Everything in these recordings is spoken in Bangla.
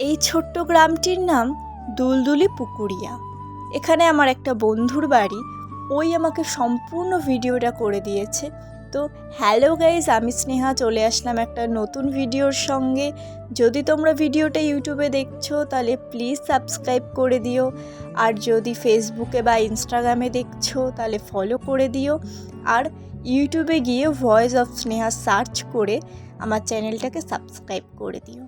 এই ছোট্ট গ্রামটির নাম দুলদুলি পুকুরিয়া। এখানে আমার একটা বন্ধুর বাড়ি। ওই আমাকে সম্পূর্ণ ভিডিওটা করে দিয়েছে। তো হ্যালো গাইজ আমি স্নেহা, চলে আসলাম একটা নতুন ভিডিওর সঙ্গে। যদি তোমরা ভিডিওটা ইউটিউবে দেখছ, তাহলে প্লিজ সাবস্ক্রাইব করে দিও। আর যদি ফেসবুকে বা ইনস্টাগ্রামে দেখছ, তাহলে ফলো করে দিও। আর ইউটিউবে গিয়ে ভয়েস অফ স্নেহা সার্চ করে আমার চ্যানেলটাকে সাবস্ক্রাইব করে দিও।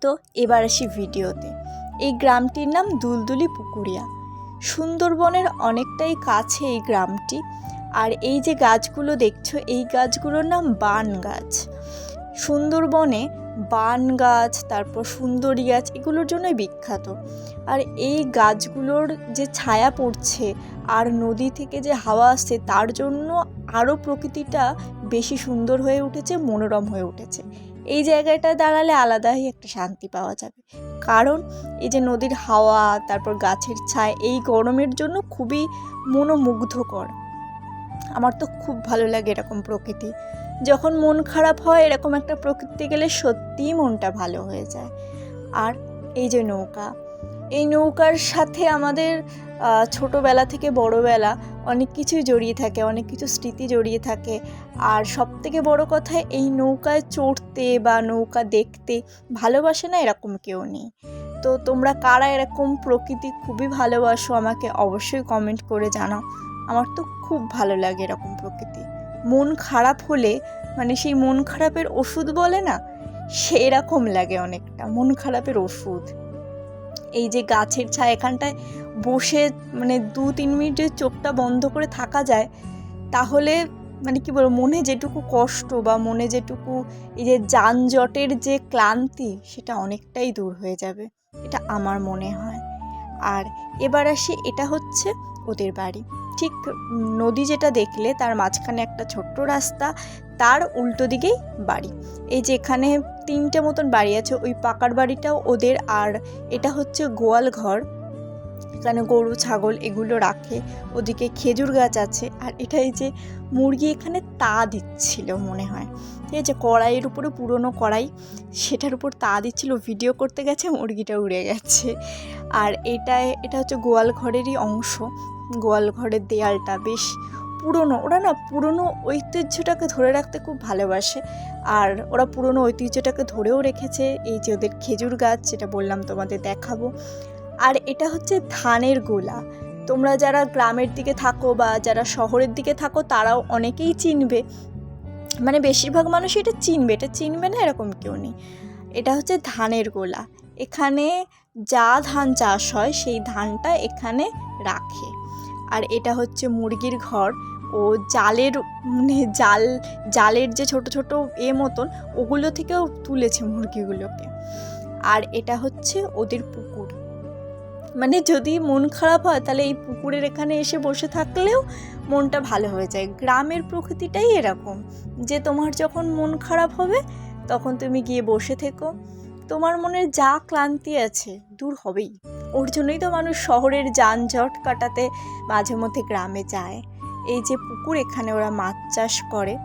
তো এবার আসি ভিডিওতে। এই গ্রামটির নাম দুলদুলি পুকুরিয়া। সুন্দরবনের অনেকটাই কাছে এই গ্রামটি, আর এই যে গাছগুলো দেখছ, এই গাছগুলোর নাম বান গাছ। সুন্দরবনে বান গাছ, তারপর সুন্দরী গাছ, এগুলোর জন্যই বিখ্যাত। আর এই গাছগুলোর যে ছায়া পড়ছে, আর নদী থেকে যে হাওয়া আসছে, তার জন্য আরও প্রকৃতিটা বেশি সুন্দর হয়ে উঠেছে, মনোরম হয়ে উঠেছে। এই জায়গাটায় দাঁড়ালে আলাদাই একটা শান্তি পাওয়া যাবে। কারণ এই যে নদীর হাওয়া, তারপর গাছের ছায়া এই গরমের জন্য খুবই মনোমুগ্ধকর। আমার তো খুব ভালো লাগে এরকম প্রকৃতি। যখন মন খারাপ হয়, এরকম একটা প্রকৃতি গেলে সত্যিই মনটা ভালো হয়ে যায়। আর এই যে নৌকা, এই নৌকার সাথে আমাদের ছোটোবেলা থেকে বড়োবেলা অনেক কিছুই জড়িয়ে থাকে, অনেক কিছু স্মৃতি জড়িয়ে থাকে। আর সব থেকে বড় কথা, এই নৌকায় চড়তে বা নৌকা দেখতে ভালোবাসে না এরকম কেউ নেই। তো তোমরা কারা এরকম প্রকৃতি খুবই ভালোবাসো আমাকে অবশ্যই কমেন্ট করে জানাও। আমার তো খুব ভালো লাগে এরকম প্রকৃতি। মন খারাপ হলে মানে সেই মন খারাপের ওষুধ বলে না, সেরকম লাগে অনেকটা। মন খারাপের ওষুধ। এই যে গাছের ছায়া এখানটায় বসে মানে দু তিন মিনিট যদি চোখটা বন্ধ করে থাকা যায়, তাহলে মানে কি বলব, মনে যেটুকু কষ্ট বা মনে যেটুকু এই যে যানজটের যে ক্লান্তি, সেটা অনেকটাই দূর হয়ে যাবে, এটা আমার মনে হয়। আর এবার আসি, এটা হচ্ছে ওদের বাড়ি। ঠিক নদী যেটা দেখলে, তার মাঝখানে একটা ছোট্ট রাস্তা, তার উল্টো দিকেই বাড়ি। এই যে এখানে তিনটে মতন বাড়ি আছে, ওই পাকার বাড়িটাও ওদের। আর এটা হচ্ছে গোয়াল ঘর, এখানে গরু, ছাগল এগুলো রাখে। ওদিকে খেজুর গাছ আছে, আর এটাই যে মুরগি এখানে তা দিচ্ছিল মনে হয়। ঠিক আছে, কড়াইয়ের উপরে পুরনো কড়াই, সেটার উপর তা দিচ্ছিল, ভিডিও করতে গেছে, মুরগিটা উড়ে গেছে। আর এটায়, এটা হচ্ছে গোয়াল ঘরেরই অংশ, গোয়াল ঘরের দেয়ালটা, বেশ পুরনো, ওরা না পুরনো ঐতিহ্যটাকে ধরে রাখতে খুব ভালোবাসে। আর ওরা পুরনো ঐতিহ্যটাকে ধরেও রেখেছে। এই যে ওদের খেজুর গাছ, যেটা বললাম তোমাদের দেখাবো। আর এটা হচ্ছে ধানের গোলা। তোমরা যারা গ্রামের দিকে থাকো বা যারা শহরের দিকে থাকো, তারাও অনেকেই চিনবে। মানে বেশিরভাগ মানুষ এটা চিনবে। এটা চিনবে না এরকম কেউ নেই। এটা হচ্ছে ধানের গোলা। এখানে যা ধান চাষ হয়, সেই ধানটা এখানে রাখে। আর এটা হচ্ছে মুরগির ঘর। ও জালের মানে জাল, জালের যে ছোট ছোট এ মতন, ওগুলো থেকেও তুলেছে মুরগিগুলোকে। আর এটা হচ্ছে ওদের পুকুর। মানে যদি মন খারাপ হয়, তাহলে এই পুকুরের এখানে এসে বসে থাকলেও মনটা ভালো হয়ে যায়। গ্রামের প্রকৃতিটাই এরকম। যে তোমার যখন মন খারাপ হবে, তখন তুমি গিয়ে বসে থেকো। তোমার মনের যা ক্লান্তি আছে, দূর হবেই। ওর জন্যই তো মানুষ শহরের যানজট কাটাতে মাঝে মধ্যে গ্রামে যায়। এই যে পুকুর, এখানে ওরা মাছ চাষ করে।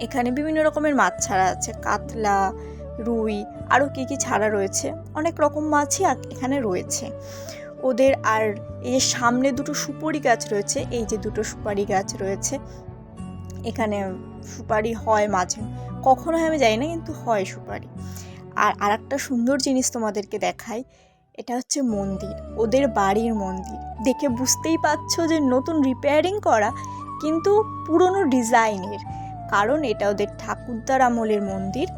এখানে বিভিন্ন রকমের মাছ ছাড়া আছে, কাতলা, রুই, আরও কী কী ছাড়া রয়েছে। অনেক রকম মাছই এখানে রয়েছে। ওদের আর এই যে সামনে দুটো সুপারি গাছ রয়েছে, এই যে দুটো সুপারি গাছ রয়েছে। এখানে সুপারি হয় মাঝে। কখনো আমি জানি না, কিন্তু হয় সুপারি। আর আরেকটা সুন্দর জিনিস তোমাদেরকে দেখাই, এটা হচ্ছে মন্দির, ওদের বাড়ির মন্দির। দেখে বুঝতেই পারছ যে নতুন রিপেয়ারিং করা কিন্তু পুরনো ডিজাইনের কারণ এটা ওদের ঠাকুরদার আমলের মন্দির।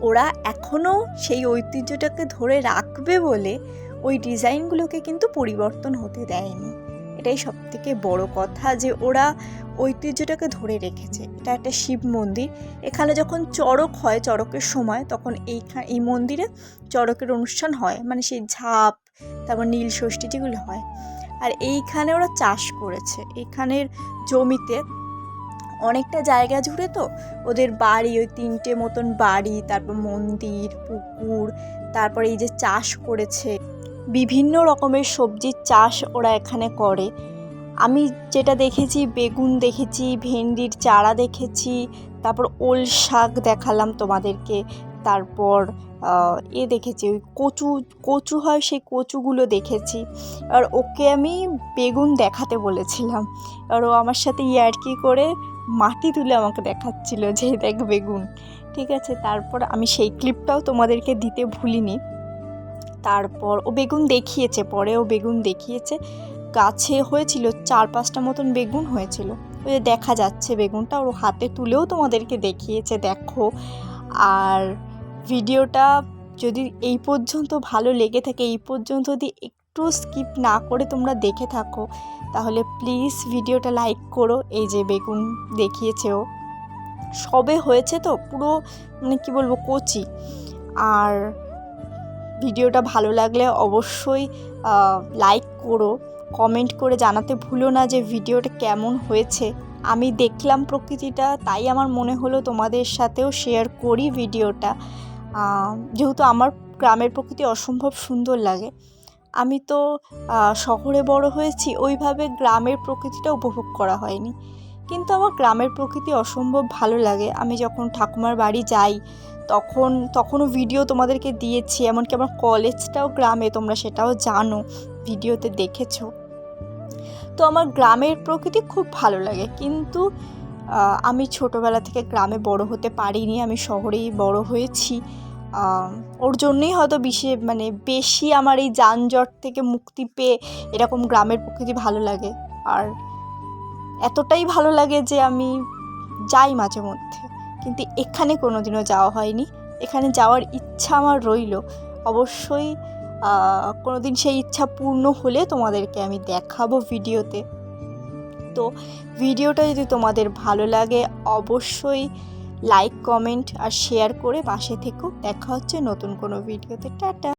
ওরা এখনও সেই ঐতিহ্যটাকে ধরে রাখবে বলে ওই ডিজাইনগুলোকে কিন্তু পরিবর্তন হতে দেয়নি। এটাই সব থেকে বড় কথা যে ওরা ঐতিহ্যটাকে ধরে রেখেছে। এটা একটা শিব মন্দির। এখানে যখন চড়ক হয়, চড়কের সময়, তখন এইখানে এই মন্দিরে চড়কের অনুষ্ঠান হয়। মানে সেই ঝাপ, তারপর নীল ষষ্ঠী যেগুলো হয়। আর এইখানে ওরা চাষ করেছে। এখানের জমিতে অনেকটা জায়গা জুড়ে তো ওদের বাড়ি, ওই তিনটে মতন বাড়ি, তারপর মন্দির, পুকুর, তারপর এই যে চাষ করেছে। বিভিন্ন রকমের সবজির চাষ ওরা এখানে করে। আমি যেটা দেখেছি, বেগুন দেখেছি, ভেন্ডির চারা দেখেছি, তারপর ওল শাক দেখালাম তোমাদেরকে, তারপর এ দেখেছি, ওই কচু কচু হয় সেই কচুগুলো দেখেছি। আর ওকে আমি বেগুন দেখাতে বলেছিলাম। আর ও আমার সাথে ইয়ার্কি করে মাটি তুলে আমাকে দেখাচ্ছিল যে, দেখ বেগুন। ঠিক আছে, তারপর আমি সেই ক্লিপটাও তোমাদেরকে দিতে ভুলিনি। তারপর ও বেগুন দেখিয়েছে, পরে ও বেগুন দেখিয়েছে। গাছে হয়েছিল চার পাঁচটা মতন বেগুন হয়েছিল। ওই দেখা যাচ্ছে বেগুনটা, ওর হাতে তুলেও তোমাদেরকে দেখিয়েছে, দেখো। আর ভিডিওটা যদি এই পর্যন্ত ভালো লেগে থাকে, এই পর্যন্ত যদি একটু স্কিপ না করে তোমরা দেখে থাকো, তাহলে প্লিজ ভিডিওটা লাইক করো। এই যে বেগুন দেখিয়েছে ও। সবে হয়েছে তো, পুরো মানে কী বলব, কচি। আর ভিডিওটা ভালো লাগলে অবশ্যই লাইক করো কমেন্ট করে জানাতে ভুলো না যে ভিডিওটা কেমন হয়েছে। আমি দেখলাম প্রকৃতিটা, তাই আমার মনে হলো তোমাদের সাথেও শেয়ার করি ভিডিওটা। যেহেতু আমার গ্রামের প্রকৃতি অসম্ভব সুন্দর লাগে, আমি তো শহরে বড় হয়েছি, ওইভাবে গ্রামের প্রকৃতিটা উপভোগ করা হয়নি। কিন্তু আমার গ্রামের প্রকৃতি অসম্ভব ভালো লাগে। আমি যখন ঠাকুমার বাড়ি যাই, তখন, তখনও ভিডিও তোমাদেরকে দিয়েছি, এমনকি আমার কলেজটাও গ্রামে, তোমরা সেটাও জানো ভিডিওতে দেখেছ। তো আমার গ্রামের প্রকৃতি খুব ভালো লাগে, কিন্তু আমি ছোটোবেলা থেকে গ্রামে বড় হতে পারিনি, আমি শহরেই বড় হয়েছি। ওর জন্যই হয়তো বেশি মানে বেশি আমার এই যানজট থেকে মুক্তি পেয়ে এরকম গ্রামের প্রকৃতি ভালো লাগে। আর এতটাই ভালো লাগে যে আমি যাই মাঝে মধ্যে। কিন্তু এখানে কোনো দিনও যাওয়া হয়নি। এখানে যাওয়ার ইচ্ছা আমার রইল। অবশ্যই কোনো দিন সেই ইচ্ছা পূর্ণ হলে তোমাদেরকে আমি দেখাবো ভিডিওতে। তো ভিডিওটা যদি তোমাদের ভালো লাগে, অবশ্যই লাইক, কমেন্ট আর শেয়ার করে পাশে থেকেও দেখা হচ্ছে নতুন কোনো ভিডিওতে। টাটা!